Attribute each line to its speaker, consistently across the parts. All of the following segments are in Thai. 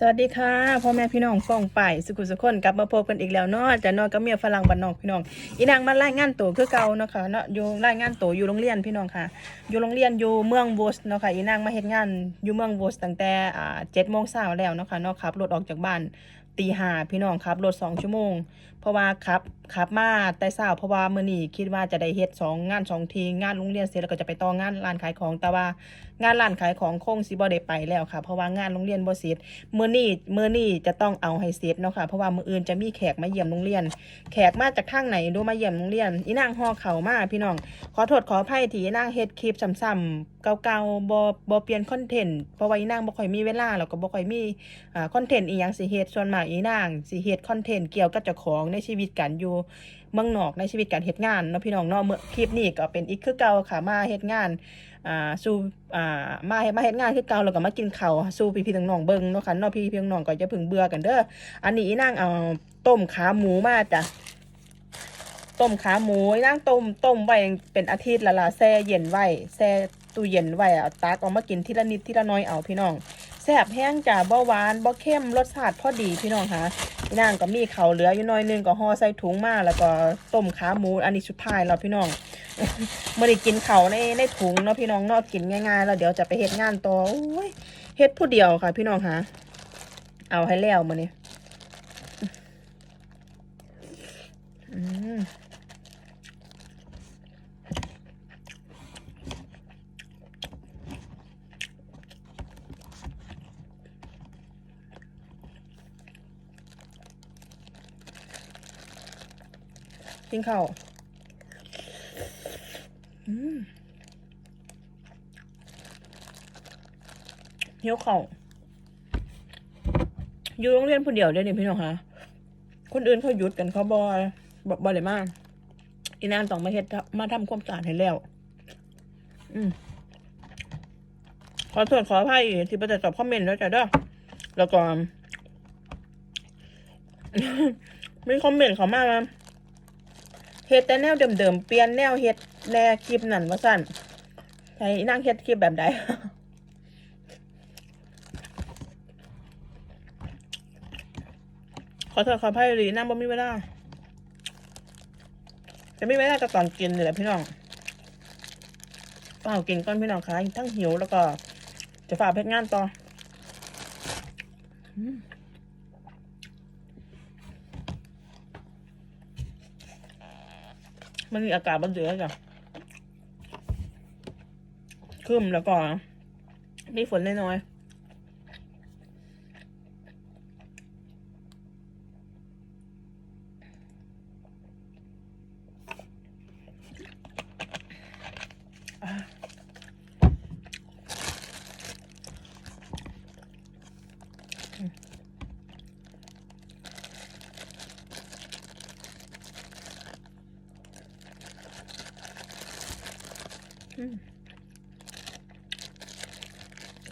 Speaker 1: สวัสดีค่ะพ่อแม่พี่น้องฟ้องไปสุขุสุขคนกลับมาพบกันอีกแล้วเนาะจะนอนกับเมียฝรั่งบ้านนอกพี่น้องอีนางมารายงานตัวคือเก่าเนาะค่ะเนาะอยู่รายงานตัวอยู่โรงเรียนพี่น้องค่ะ อยู่โรงเรียนอยู่เมืองโวสเนาะค่ะอีนางมาเฮ็ดงานอยู่เมืองโวสตั้งแต่อ่าเจ็ดโมงเช้าแล้วเนาะค่ะเนาะขับรถออกจากบ้าน ตีห้าพี่น้องครับรถสองชั่วโมง เพราะว่าขับขับมาแต่เช้าเพราะว่ามื้อนี้คิดว่าจะได้เฮ็ดสองงานสองทีงานโรงเรียนเสร็จแล้วก็จะไปต่องานร้านขายของแต่ว่างานร้านขายของคงสิบ่ได้ไปแล้วค่ะ เพราะว่างานโรงเรียนบ่เสร็จมื้อนี้มื้อนี้จะต้องเอาให้เสร็จเนาะค่ะเพราะว่ามื้ออื่นจะมีแขกมาเยี่ยมโรงเรียน แขกมาจากทางไหนดูมาเยี่ยมโรงเรียนอีนางห่อเข่ามาพี่น้องขอโทษขออภัยที่นางเฮ็ดคลิปซ้ำๆ เก่าๆบ่บ่เปลี่ยนคอนเทนต์เพราะว่าอีนางบ่ค่อยมีเวลาแล้วก็บ่ค่อยมีอ่าคอนเทนต์อีหยังสิเฮ็ดส่วนมากอีนางสิเฮ็ดคอนเทนต์เกี่ยวกับเจ้าของในชีวิตการอยู่เมืองนอกในชีวิตการเฮ็ดงานเนาะพี่น้องเนาะเมื่อคลิปนี้ก็เป็นอีกคือเก่าค่ะมาเฮ็ดงานอ่าสู่อ่ามามาเฮ็ดงานคือเก่าแล้วก็มากินข้าวสู่พี่ๆน้องๆเบิ่งเนาะค่ะเนาะพี่ๆน้องๆก็จะเพิ่งเบื่อกันเด้ออันนี้อีนางเอาต้มขาหมูมาจ้ะต้มขาหมูอีนางต้มต้มไว้เป็นอาทิตย์ละล่ะแช่เย็นไว้แช่ตู้เย็นไว้เอาตักออกมากินทีละนิดทีละน้อยเอาพี่น้องแซ่บแห้งจ้ะบ่หวานบ่เค็มรสชาติพอดีพี่น้องคะอีนางก็มีเข้าเหลืออยู่น้อยนึงก็ห่อใส่ถุงมาแล้วก็ต้มขาหมูอันนี้สุดท้ายแล้วพี่น้องมื่อนี้กินเขาในในถุงเนาะพี่น้องเนาะกินง่ายๆแล้วเดี๋ยวจะไปเฮ็ดงานต่อเฮ็ดผู้เดียวค่ะ พี่น้องคะเอาให้แล้วมื้อนี้อืม กินข้าวอืมหิวข้าวอยู่โรงเรียนผู้เดียวเด้นี่พี่น้องคะคนอื่นเขาหยุดกันเขาบอยบอยเลยมากอีนางต้องมาเฮ็ดมาทำความสะอาดให้แล้ว อืมขอโทษขออภัยที่ประแต่ตอบคอมเมนต์แล้วจ้ะเด้อแล้วก็มีคอมเมนต์เขามาว่า เฮ็ดแต่แนวเดิมๆเปลี่ยนแนวเฮ็ดแนวคลิปนั่นว่าสั่นใช่อีนางเฮ็ดคลิปแบบใดขอโทษขออภัยรือนั่งบ่มีเวลาจะมีเวลาจะตอนกินเลยแหละพี่น้องต้องเอากินก่อนพี่น้องคะทั้งหิวแล้วก็ จะฝากเพชรงานต่อ มันมีอากาศบันเดือดจ้ะขึ้นแล้วก็ มีฝนน้อยๆ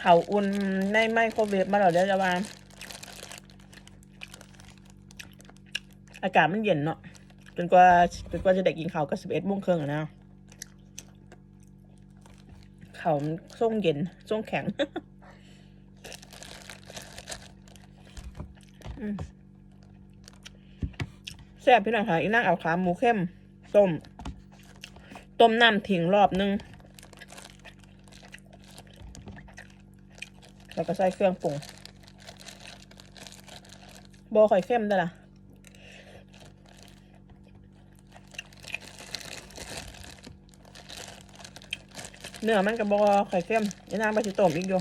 Speaker 1: เขาอุ่นในไมโครเวฟมาแล้วเดี๋ยวจะวางอากาศมันเย็นเนาะจนกว่าจนกว่าจะได้กินเขาก็สิบเอ็ดโมงครึ่งอะนะเขาส่งเย็นส่งแข็งแซ่บพี่น้องค่ะอีนั่งเอาขาหมูเข้มต้ม ต้มน้ำทิ้งรอบนึง แล้วก็ใส่เครื่องปรุงบอข่อยเข้มได้ล่ะเนื้อมันกับบอไข่เข้มยังนางไปสิต้มอีกอยู่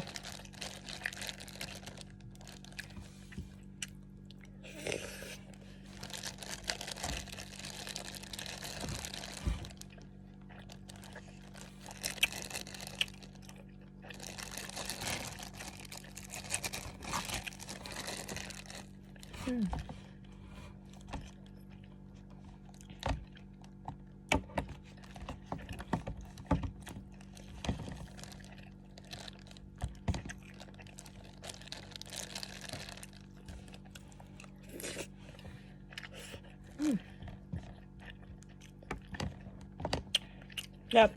Speaker 1: แบบ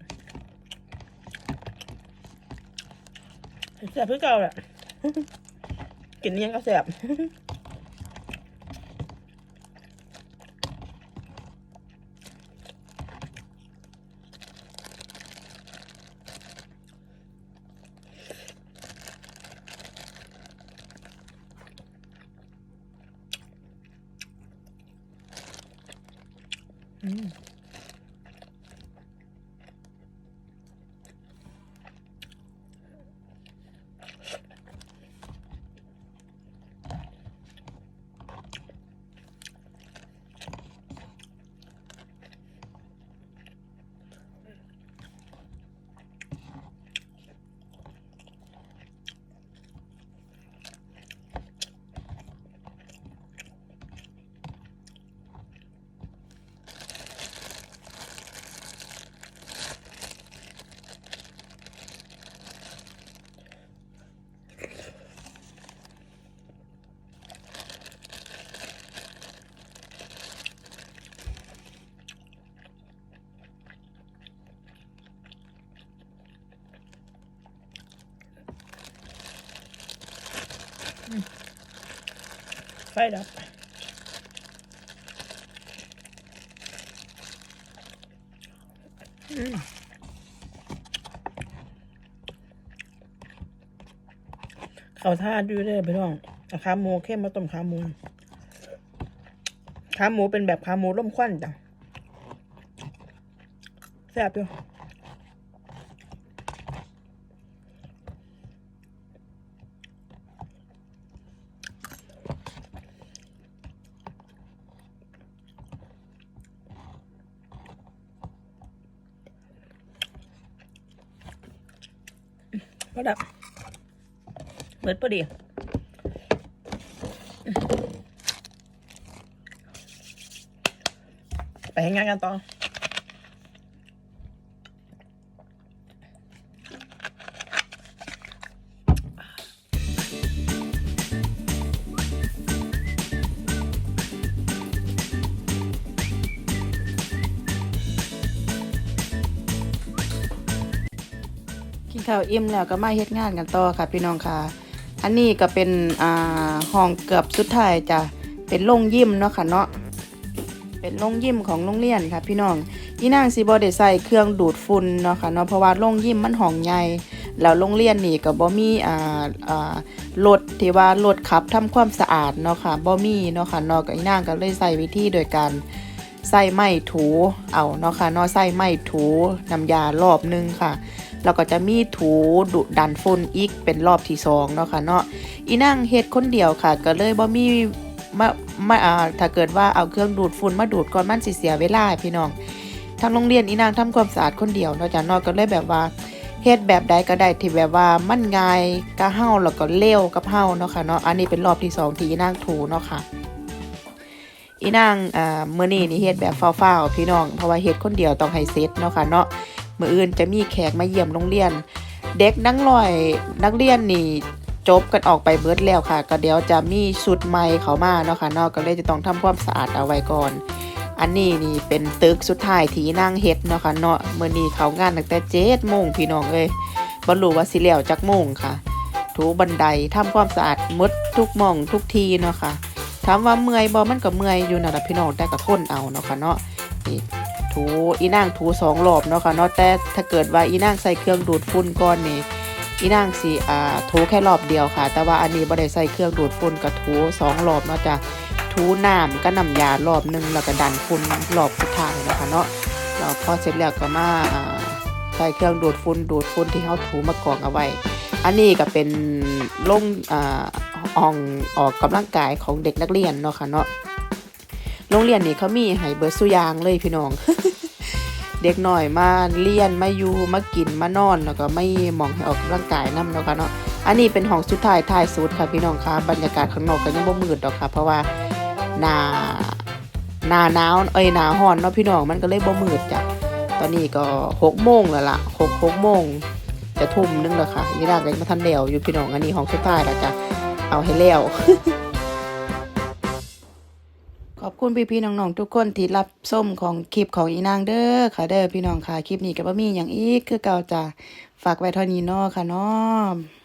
Speaker 1: แซ่บเพื่อเก่าแหละ
Speaker 2: กินเนี้ยงก็แสบ อื ไฟดับอืมเขาทาดอยู่เลยพี่น้องขาหมูเข้มมาต้มขาหมูขาหมูเป็นแบบขาหมูร่มควันจ้ะแซ่บอยู่ พอดับเหมือนพอดีไปให้งานกันต่อ ข้าวอิ่มแล้วก็มาเฮ็ดงานกันต่อค่ะพี่น้องค่ะ อันนี้ก็เป็นอ่าห้องเกือบสุดท้ายจ้ะเป็นโรงยิมเนาะค่ะเนาะเป็นโรงยิมของโรงเรียนค่ะ พี่น้องอีนางสิบ่ได้ใส่เครื่องดูดฝุ่นเนาะค่ะเนาะเพราะว่าโรงยิมมันห้องใหญ่แล้วโรงเรียนนี่ก็บ่มีอ่าอ่ารถที่ว่ารถขับทำความสะอาดเนาะค่ะบ่มีเนาะค่ะเนาะก็อีนางก็เลยใส่วิธีโดยการใส่ไม้ถูเอาเนาะค่ะเนาะใส่ไม้ถูน้ำยารอบนึงค่ะ แล้วก็จะมีถูดุดันฝุ่นอีกเป็นรอบที่สองเนาะค่ะเนาะอีนั่งเฮ็ดคนเดียวค่ะ ก็เลยบ่มีมามาอ่าถ้าเกิดว่าเอาเครื่องดูดฝุ่นมาดูดก่อนมันสิเสียเวลาพี่น้องทางโรงเรียนอีนางทำความสะอาดคนเดียวเนาะจ้ะเนาะก็เลยแบบว่าเฮ็ดแบบใดก็ได้ที่แบบว่ามันง่ายกับเฮาแล้วก็เร็วกับเฮาเนาะค่ะเนาะอันนี้เป็นรอบที่สองที่อีนางถูเนาะค่ะอีนางอ่ามื้อนี้นี่เฮ็ดแบบฟ้าวๆพี่น้องเพราะว่าเฮ็ดคนเดียวต้องให้เสร็จเนาะค่ะเนาะ มื่ออื่นจะมีแขกมาเยี่ยมโรงเรียน เด็กนักลอยนักเรียนนี่จบกันออกไปเบิดแล้วค่ะ ก็เดี๋ยวจะมีชุดใหม่เขามาเนาะค่ะเนาะก็เลยจะต้องทำความสะอาดเอาไว้ก่อน อันนี้นี่เป็นตึกสุดท้ายที่นางเฮ็ดเนาะค่ะเนาะเมื้อนี้เขางานตั้งแต่เจ็ดโมงพี่น้องเอ้ยบ่รู้ว่าสิแล้วจักโมงค่ะ ถูบันไดทำความสะอาดมดทุกม่องทุกทีเนาะค่ะถามว่าเมื่อยบ่มันก็เมื่อยอยู่นั่นล่ะพี่น้องแต่ก็ทนเอาเนาะค่ะเนาะนี่ ถูอีนางถูสองรอบเนาะค่ะเนาะแต่ถ้าเกิดว่าอีนางใส่เครื่องดูดฝุ่นก่อนนี่อีนางสิอ่าถูแค่รอบเดียวค่ะ แต่ว่าอันนี้บ่ได้ใส่เครื่องดูดฝุ่นก็ถูสองรอบเนาะจ้ะถูน้ำก็น้ำยารอบหนึงแล้วก็ดันฝุ่นรอบสุดท้ายนะคะเนาะแล้วพอเสร็จแล้วก็มาอ่าใส่เครื่องดูดฝุ่นดูดฝุ่นที่เฮาถูมากองเอาไว้ อันนี้ก็เป็นโรงอ่าห้องออกกำลังกายของเด็กนักเรียนเนาะค่ะเนาะ โรงเรียนนี่เขามีให้เบิร์สุอยางเลยพี่น้อง เด็กหน่อยมาเรียนมาอยู่มากินมานอนแล้วก็ไม่มองให้ออกกำลังกายนํเนาะค่ะเนาะอันนี้เป็นห้องสุดท้ายท้ายสุดค่ะพี่น้องค่ะบรรยากาศข้างนอกก็ยังบ่มืดดอกค่ะ เพราะว่าหนาหนาหนาวเอ้ยหนาร้อนเนาะพี่น้องมันก็เลยบ่มืดจ้ะตอนนี้ก็หกโมงแล้วล่ะหกหกโมงจะทุ่มนึงแล้วค่ะยี่ร่างก็ยังมาทันแล้วอยู่พี่น้องอันนี้ห้องสุดท้ายแล้วจ้ะเอาให้แล้วขอบ คุณพี่ๆน้องๆทุกคนที่รับส้มของคลิปของอีนางเด้อค่ะเด้อพี่น้องค่ะคลิปนี้ก็บ่มีอย่างอีกคือเก่าจ้ะฝากไว้เท่านี้เนาะค่ะเนาะ